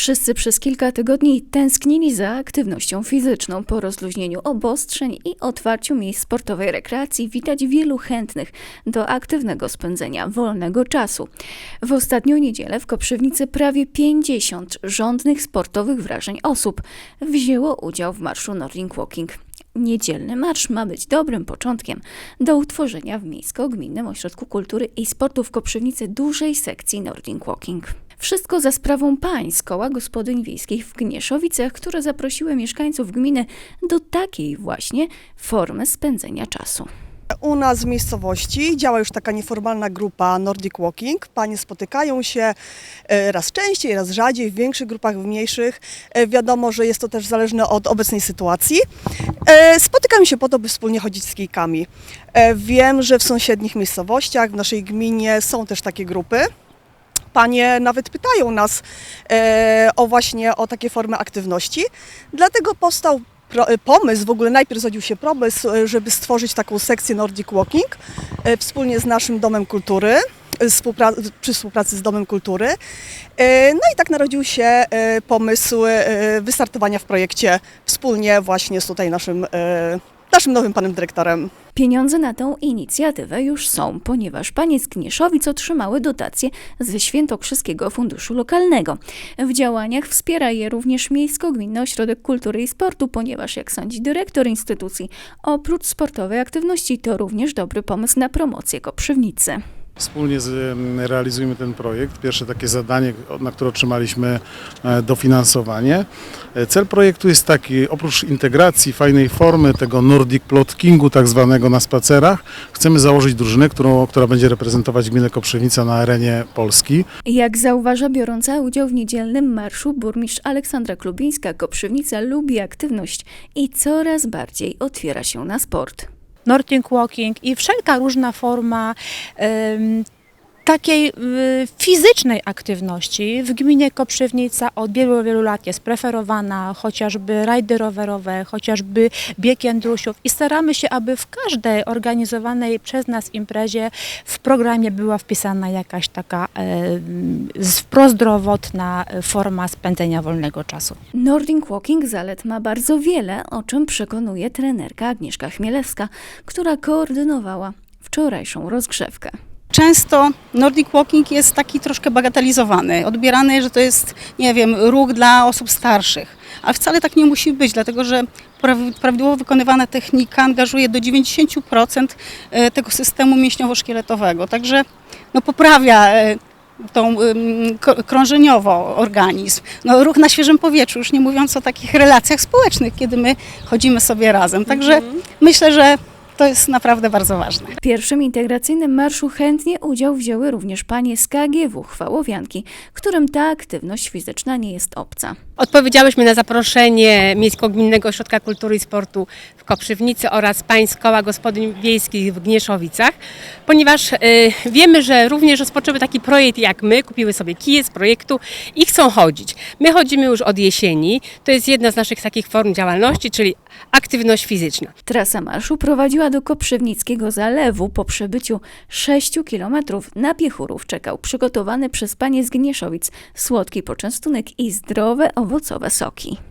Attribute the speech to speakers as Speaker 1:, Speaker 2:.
Speaker 1: Wszyscy przez kilka tygodni tęsknili za aktywnością fizyczną. Po rozluźnieniu obostrzeń i otwarciu miejsc sportowej rekreacji widać wielu chętnych do aktywnego spędzenia wolnego czasu. W ostatnią niedzielę w Koprzywnicy prawie 50 rządnych sportowych wrażeń osób wzięło udział w marszu Nordic Walking. Niedzielny marsz ma być dobrym początkiem do utworzenia w Miejsko-Gminnym Ośrodku Kultury i Sportu w Koprzywnicy dużej sekcji Nordic Walking. Wszystko za sprawą pań z koła gospodyń wiejskich w Gnieszowicach, które zaprosiły mieszkańców gminy do takiej właśnie formy spędzenia czasu.
Speaker 2: U nas w miejscowości działa już taka nieformalna grupa Nordic Walking. Panie spotykają się e, raz częściej, raz rzadziej, w większych grupach, w mniejszych. E, Wiadomo, że jest to też zależne od obecnej sytuacji. E, Spotykają się po to, by wspólnie chodzić z kijkami. Wiem, że w sąsiednich miejscowościach, w naszej gminie są też takie grupy. Panie nawet pytają nas e, o właśnie o takie formy aktywności. Dlatego powstał e, pomysł, w ogóle najpierw zrodził się pomysł, e, żeby stworzyć taką sekcję Nordic Walking wspólnie z naszym Domem Kultury, współpra- przy współpracy z Domem Kultury. No i tak narodził się pomysł wystartowania w projekcie wspólnie właśnie z tutaj naszym, naszym nowym panem dyrektorem.
Speaker 1: Pieniądze na tę inicjatywę już są, ponieważ panie z Gnieszowic otrzymały dotacje ze Świętokrzyskiego Funduszu Lokalnego. W działaniach wspiera je również Miejsko-Gminny Ośrodek Kultury i Sportu, ponieważ, jak sądzi dyrektor instytucji, oprócz sportowej aktywności to również dobry pomysł na promocję Koprzywnicy.
Speaker 3: Wspólnie z, em, realizujemy ten projekt. Pierwsze takie zadanie, na które otrzymaliśmy e, dofinansowanie. E, Cel projektu jest taki, oprócz integracji fajnej formy tego Nordic Plotkingu tak zwanego na spacerach, chcemy założyć drużynę, którą, która będzie reprezentować gminę Koprzywnica na arenie Polski.
Speaker 1: Jak zauważa biorąca udział w niedzielnym marszu burmistrz Aleksandra Klubińska, Koprzywnica lubi aktywność i coraz bardziej otwiera się na sport.
Speaker 4: Nordic Walking i wszelka różna forma takiej y, fizycznej aktywności w gminie Koprzywnica od wielu, wielu lat jest preferowana, chociażby rajdy rowerowe, chociażby bieg jędrusiów i staramy się, aby w każdej organizowanej przez nas imprezie w programie była wpisana jakaś taka z- prozdrowotna forma spędzenia wolnego czasu.
Speaker 1: Nordic Walking zalet ma bardzo wiele, o czym przekonuje trenerka Agnieszka Chmielewska, która koordynowała wczorajszą rozgrzewkę.
Speaker 5: Często Nordic Walking jest taki troszkę bagatelizowany, odbierany, że to jest, nie wiem, ruch dla osób starszych. Ale wcale tak nie musi być, dlatego że prawi- prawidłowo wykonywana technika angażuje do 90% e, tego systemu mięśniowo-szkieletowego. Także no, poprawia e, tą krążeniowo organizm. No, ruch na świeżym powietrzu, już nie mówiąc o takich relacjach społecznych, kiedy my chodzimy sobie razem. Także myślę, że to jest naprawdę bardzo ważne.
Speaker 1: W pierwszym integracyjnym marszu chętnie udział wzięły również panie z KGW Chwałowianki, którym ta aktywność fizyczna nie jest obca.
Speaker 6: Odpowiedziałyśmy na zaproszenie Miejsko-Gminnego Ośrodka Kultury i Sportu w Koprzywnicy oraz Państw Koła Gospodyń Wiejskich w Gnieszowicach, ponieważ y, wiemy, że również rozpoczęły taki projekt jak my, kupiły sobie kije z projektu i chcą chodzić. My chodzimy już od jesieni, to jest jedna z naszych takich form działalności, czyli aktywność fizyczna.
Speaker 1: Trasa marszu prowadziła do Koprzywnickiego Zalewu. Po przebyciu 6 kilometrów na Piechurów czekał przygotowany przez panie z Gnieszowic słodki poczęstunek i zdrowe owocowe soki.